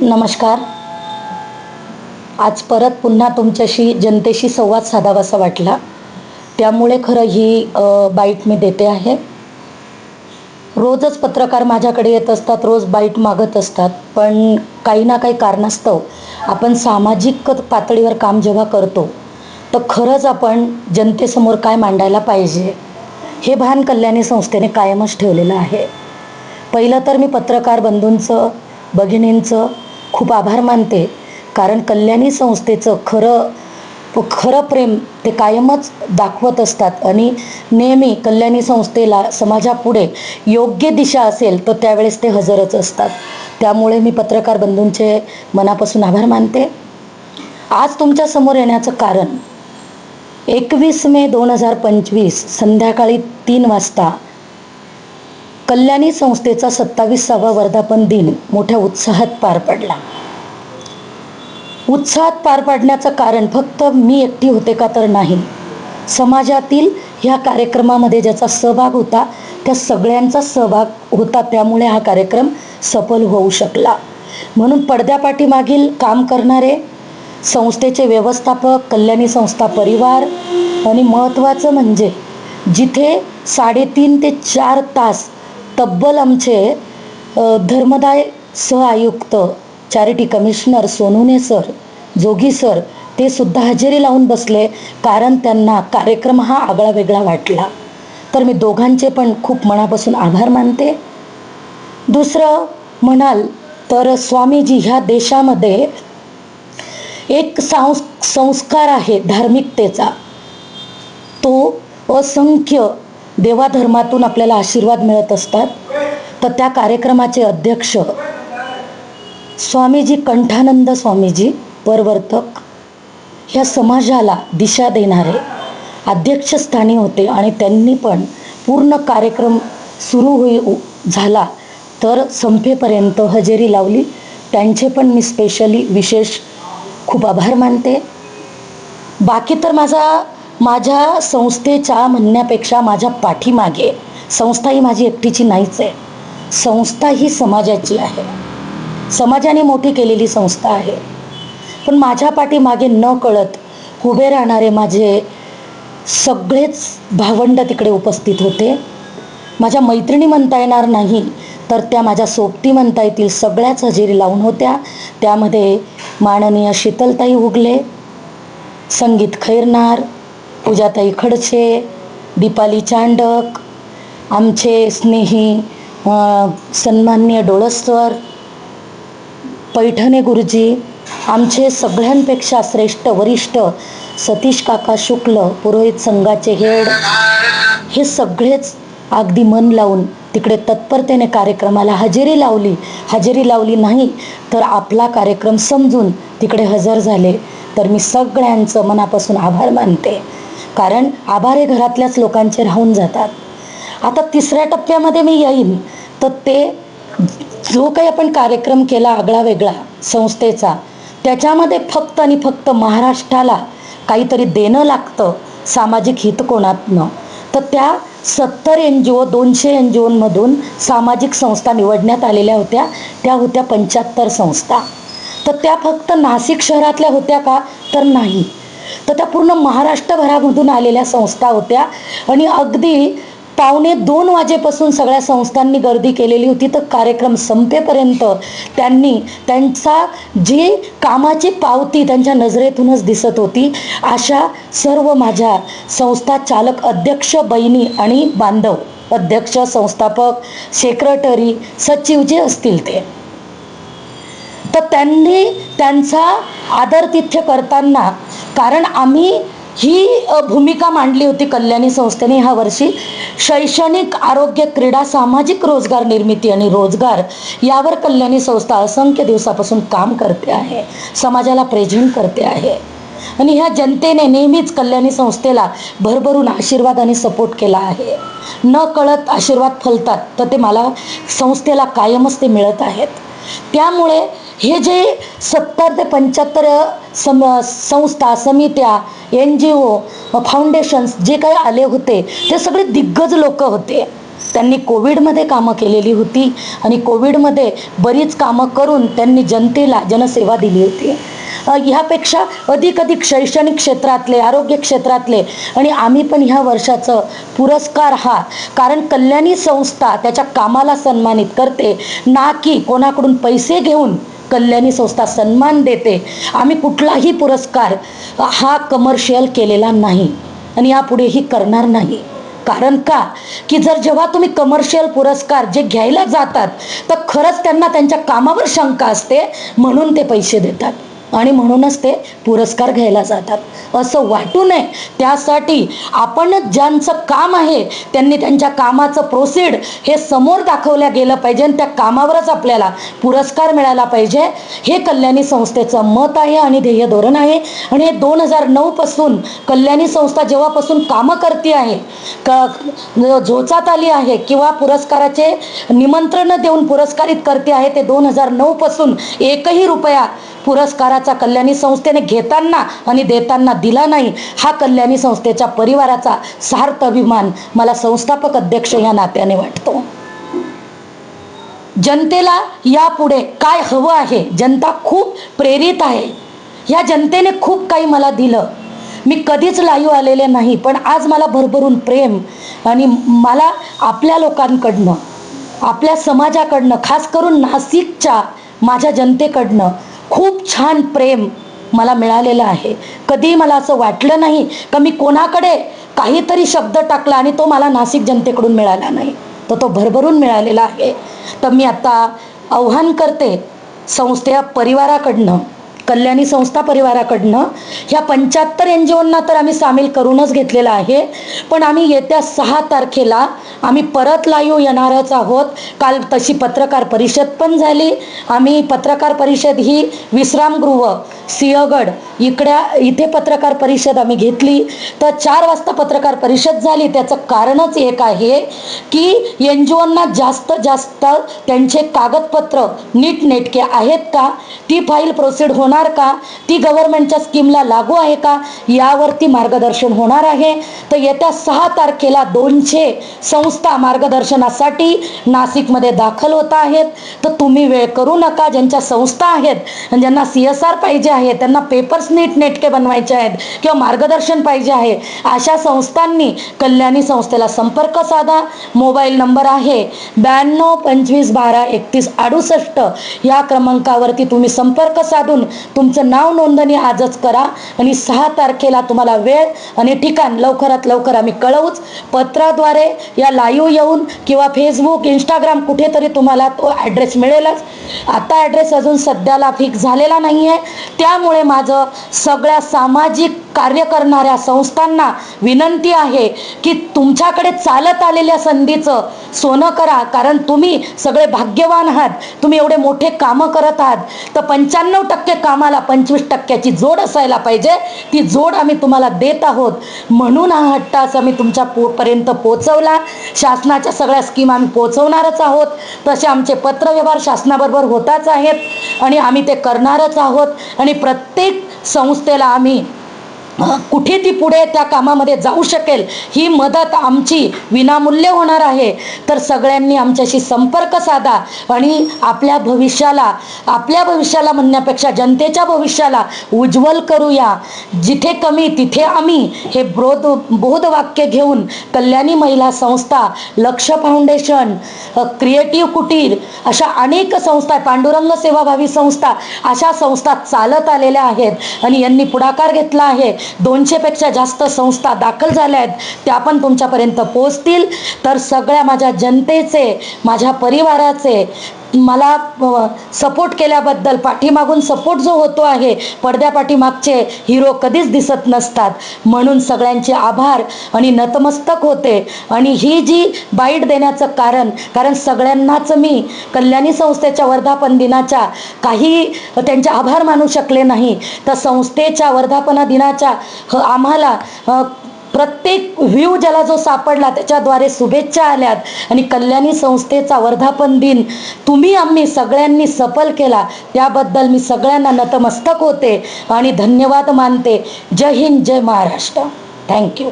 नमस्कार. आज परत पुन्हा तुमच्याशी जनतेशी संवाद साधावासा वाटला. त्यामुळे खरं ही बाईट मी देते आहे. रोजच पत्रकार माझ्याकडे येत असतात रोज बाईट मागत असतात. पण काही ना काही कारणास्तव आपण सामाजिक पातळीवर काम जेव्हा करतो तर खरंच आपण जनतेसमोर काय मांडायला पाहिजे हे भान कल्याणी संस्थेने कायमच ठेवलेलं आहे. पहिलं तर मी पत्रकार बंधूंचं भगिनींचं खूप आभार मानते. कारण कल्याणी संस्थेचं खरं खरं प्रेम ते कायमच दाखवत असतात. आणि नेहमी कल्याणी संस्थेला समाजापुढे योग्य दिशा असेल तर त्यावेळेस ते हजरच असतात. त्यामुळे मी पत्रकार बंधूंचे मनापासून आभार मानते. आज तुमच्यासमोर येण्याचं कारण एकवीस मे दोन हजार पंचवीस संध्याकाळी तीन वाजता कल्याणी संस्थेचा सत्तावीसावा वर्धापन दिन मोठ्या उत्साहात पार पडला. उत्साहात पार पाडण्याचं कारण फक्त मी एकटी होते का तर नाही. समाजातील ह्या कार्यक्रमामध्ये ज्याचा सहभाग होता त्या सगळ्यांचा सहभाग होता त्यामुळे हा कार्यक्रम सफल होऊ शकला. म्हणून पडद्यापाठीमागील काम करणारे संस्थेचे व्यवस्थापक कल्याणी संस्था परिवार आणि महत्त्वाचं म्हणजे जिथे साडेतीन ते चार तास तब्बल आमचे धर्मदाय धर्मदाय सहआयुक्त charity commissioner Sonune sir Jogi sir ते सुद्धा हजेरी लावून बसले कारण त्यांना कार्यक्रम हा आगळा वेगळा वाटला. तर मी दोघांचे पण खूप मनापासून आभार मानते. दुसरं म्हणाल तर स्वामीजी ह्या देशामध्ये एक संस्कार आहे धार्मिकतेचा. तो असंख्य देवाधर्मातून आपल्याला आशीर्वाद मिळत असतात. तर त्या कार्यक्रमाचे अध्यक्ष स्वामीजी कंठानंद स्वामीजी परवर्तक ह्या समाजाला दिशा देणारे अध्यक्षस्थानी होते आणि त्यांनी पण पूर्ण कार्यक्रम सुरू होई झाला. तर संपेपर्यंत हजेरी लावली. त्यांचे पण मी स्पेशली विशेष खूप आभार मानते. बाकी तर माझा माझ्या संस्थेच्या म्हणण्यापेक्षा माझ्या पाठीमागे संस्था ही माझी एकटीची नाहीच आहे. संस्था ही समाजाची आहे. समाजाने मोठी केलेली संस्था आहे. पण माझ्या पाठीमागे न कळत उभे राहणारे माझे सगळेच भावंड तिकडे उपस्थित होते. माझ्या मैत्रिणी म्हणता येणार नाही तर त्या माझ्या सोबती म्हणता येतील सगळ्याच हजेरी लावून होत्या. त्यामध्ये माननीय शीतलताई उगले संगीत खैरनार पूजाताई खडसे दीपाली चांडक आमचे स्नेही सन्मान्य सन्माननीय डोळसवर पैठणे गुरुजी आमचे सगळ्यांपेक्षा श्रेष्ठ वरिष्ठ सतीश काका शुक्ल पुरोहित संघाचे हेड हे सगळेच अगदी मन लावून तिकडे तत्परतेने कार्यक्रमाला हजेरी लावली. हजेरी लावली नाही तर आपला कार्यक्रम समजून तिकडे हजर झाले. तर मी सगळ्यांचं मनापासून आभार मानते. कारण आभार हे घरातल्याच लोकांचे राहून जातात. आता तिसऱ्या टप्प्यामध्ये मी येईन तर ते जो काही आपण कार्यक्रम केला आगळा वेगळा संस्थेचा त्याच्यामध्ये फक्त आणि फक्त महाराष्ट्राला काहीतरी देणं लागतं सामाजिक हितकोनातनं तर त्या सत्तर एन जी ओ दोनशे एन जी ओमधून सामाजिक संस्था निवडण्यात आलेल्या होत्या त्या होत्या पंच्याहत्तर संस्था. तर त्या फक्त नाशिक शहरातल्या होत्या का? तर नाही. तर त्या पूर्ण महाराष्ट्रभरामधून आलेल्या संस्था होत्या. आणि अगदी पावणे दोन वाजेपासून सगळ्या संस्थांनी गर्दी केलेली होती. तर कार्यक्रम संपेपर्यंत त्यांनी त्यांचा जी कामाची पावती त्यांच्या नजरेतूनच दिसत होती. अशा सर्व माझ्या संस्था चालक अध्यक्ष बहिणी आणि बांधव अध्यक्ष संस्थापक सेक्रेटरी सचिव जे असतील ते. तर त्यांनी त्यांचा आदरतिथ्य करताना कारण आम्ही ही भूमिका मांडली होती कल्याणी संस्थेने ह्या वर्षी. शैक्षणिक आरोग्य क्रीडा सामाजिक रोजगार निर्मिती आणि रोजगार यावर कल्याणी संस्था असंख्य दिवसापासून काम करते आहे. समाजाला प्रेझेंट करते आहे. आणि ह्या जनतेने नेहमीच कल्याणी संस्थेला भरभरून आशीर्वाद आणि सपोर्ट केला आहे. न कळत आशीर्वाद फलतात तर ते मला संस्थेला कायमच ते मिळत आहेत. त्यामुळे हे जे सत्तर ते पंच्याहत्तर सम संस्था समित्या एन जी ओ फाउंडेशन्स जे काही आले होते ते सगळे दिग्गज लोक होते. त्यांनी कोविडमध्ये कामं केलेली होती आणि कोविडमध्ये बरीच कामं करून त्यांनी जनतेला जनसेवा दिली होती. ह्यापेक्षा अधिक अधिक शैक्षणिक क्षेत्रातले आरोग्य क्षेत्रातले आणि आम्ही पण ह्या वर्षाचं पुरस्कार हा कारण कल्याणी संस्था त्याच्या कामाला सन्मानित करते ना की कोणाकडून पैसे घेऊन कल्याणी संस्था सन्मान देते. आम्ही कुठलाही पुरस्कार हा कमर्शियल केलेला नाही. आणि यापुढेही करणार नाही. कारण का? की जर जेव्हा तुम्ही कमर्शियल पुरस्कार जे घ्यायला जातात तर खरंच त्यांना त्यांच्या कामावर शंका असते म्हणून ते पैसे देतात. आणि म्हणूनच ते पुरस्कार घ्यायला जातात. असं वाटू नये. त्यासाठी आपण ज्यांचं काम आहे त्यांनी त्यांच्या कामाचं प्रोसीड हे समोर दाखवल्या गेलं पाहिजे आणि त्या कामावरच आपल्याला पुरस्कार मिळाला पाहिजे. हे कल्याणी संस्थेचं मत आहे आणि ध्येय धोरण आहे. आणि हे दोन हजार नऊपासून कल्याणी संस्था जेव्हापासून कामं करते आहे क झोचात आली आहे किंवा पुरस्काराचे निमंत्रण देऊन पुरस्कारित करते आहे ते दोन हजार नऊपासून एकही रुपया पुरस्काराचा कल्याणी संस्थेने घेताना आणि देताना दिला नाही हा कल्याणी संस्थेच्या परिवाराचा सार्थ अभिमान मला संस्थापक अध्यक्ष या नात्याने वाटतो. जनतेला यापुढे काय हवं आहे? जनता खूप प्रेरित आहे. या जनतेने खूप काही मला दिलं. मी कधीच लाईव्ह आलेले नाही पण आज मला भरभरून प्रेम आणि मला आपल्या लोकांकडनं आपल्या समाजाकडनं खास करून नाशिकच्या माझ्या जनतेकडनं खूप छान प्रेम मला मिळालेलं आहे. कधी मला असं वाटलं नाही का मी कोणाकडे काहीतरी शब्द टाकला आणि तो मला नाशिक जनतेकडून मिळाला नाही. तर तो भरभरून मिळालेला आहे. तर मी आता आव्हान करते संस्थेच्या परिवाराकडनं कल्याणी संस्था परिवाराकडनं ह्या पंच्याहत्तर एन जी ओंना तर आम्ही सामील करूनच घेतलेलं आहे. पण आम्ही येत्या सहा तारखेला आम्ही परत लाईव्ह येणारच आहोत. काल तशी पत्रकार परिषद पण झाली. आम्ही पत्रकार परिषद ही विश्रामगृह सिंहगड इकड्या इथे पत्रकार परिषद आम्ही घेतली. तर चार वाजता पत्रकार परिषद झाली. त्याचं कारणच एक आहे की एन जी ओंना जास्त जास्त त्यांचे कागदपत्र नीटनेटके आहेत का? ती फाईल प्रोसीड होणार का? ती गव्हर्नमेंटच्या स्कीमला लागू आहे का? यावरती मार्गदर्शन होणार आहे. तर येत्या सहा तारखेला दोनशे संस्था मार्गदर्शनासाठी नाशिकमध्ये दाखल होत आहेत. तर तुम्ही वेळ करू नका. ज्यांच्या संस्था आहेत ज्यांना सी एस आर पाहिजे आहे त्यांना पेपर्स नीट नेटके बनवायचे आहेत किंवा मार्गदर्शन पाहिजे आहे अशा संस्थांनी कल्याणी संस्थेला संपर्क साधा. मोबाईल नंबर आहे ब्याण्णव पंचवीस बारा एकतीस अडुसष्ट. या क्रमांकावरती तुम्ही संपर्क साधून तुमचं नाव नोंदणी आजच करा. आणि सहा तारखेला तुम्हाला वेळ आणि ठिकाण लवकरात लवकर आम्ही कळवूच पत्राद्वारे या लाईव्ह येऊन किंवा फेसबुक इंस्टाग्राम कुठेतरी तुम्हाला तो ॲड्रेस मिळेलच. आता ॲड्रेस अजून सध्याला फिक्स झालेला नाही आहे त्यामुळे माझं सगळ्या सामाजिक कार्य करणाऱ्या संस्थांना विनंती आहे की तुमच्याकडे चालत आलेल्या संधीचं सोनं करा. कारण तुम्ही सगळे भाग्यवान आहात. तुम्ही एवढे मोठे कामं करत आहात. तर पंच्याण्णव टक्के कामाला पंचवीस टक्क्याची जोड असायला पाहिजे. ती जोड आम्ही तुम्हाला देत आहोत. म्हणून हा हट्टास आम्ही तुमच्या पो पर्यंत पोचवला शासनाच्या सगळ्या स्कीम आम्ही पोचवणारच आहोत. तसे आमचे पत्रव्यवहार शासनाबरोबर होताच आहेत. आणि आम्ही ते करणारच आहोत. आणि प्रत्येक संस्थेला आम्ही कुठे ती पुढे त्या कामामध्ये जाऊ शकेल? ही मदत आमची विनामूल्य होणार आहे. तर सगळ्यांनी आमच्याशी संपर्क साधा आणि आपल्या भविष्याला आपल्या भविष्याला म्हणण्यापेक्षा जनतेच्या भविष्याला उज्ज्वल करूया. जिथे कमी तिथे आम्ही. हे ब्रोध बोधवाक्य घेऊन कल्याणी महिला संस्था लक्ष फाउंडेशन क्रिएटिव्ह कुटीर अशा अनेक संस्था आहे, पांडुरंग सेवाभावी संस्था अशा संस्था चालत आलेल्या आहेत आणि यांनी पुढाकार घेतला आहे. दोनशेपेक्षा जास्त संस्था दाखल झाल्या आहेत. त्या पण तुमच्यापर्यंत पोचतील तर सगळ्या माझ्या जनतेचे माझ्या परिवाराचे मला सपोर्ट केल्याबद्दल पाठीमागून सपोर्ट जो होतो आहे पडद्या पाठीमागचे हिरो कधीच दिसत नसतात. म्हणून सगळ्यांचे आभार आणि नतमस्तक होते. आणि ही जी बाईट देण्याचं कारण कारण सगळ्यांनाच मी कल्याणी संस्थेच्या वर्धापन दिनाच्या काही त्यांचे आभार मानू शकले नाही. तर संस्थेच्या वर्धापना दिनाच्या आम्हाला प्रत्येक व्ह्यू ज्याला जो सापडला त्याच्याद्वारे शुभेच्छा आल्यात. आणि कल्याणी संस्थेचा वर्धापन दिन तुम्ही आम्ही सगळ्यांनी सफल केला. त्याबद्दल मी सगळ्यांना नतमस्तक होते आणि धन्यवाद मानते. जय हिंद जय महाराष्ट्र. Thank you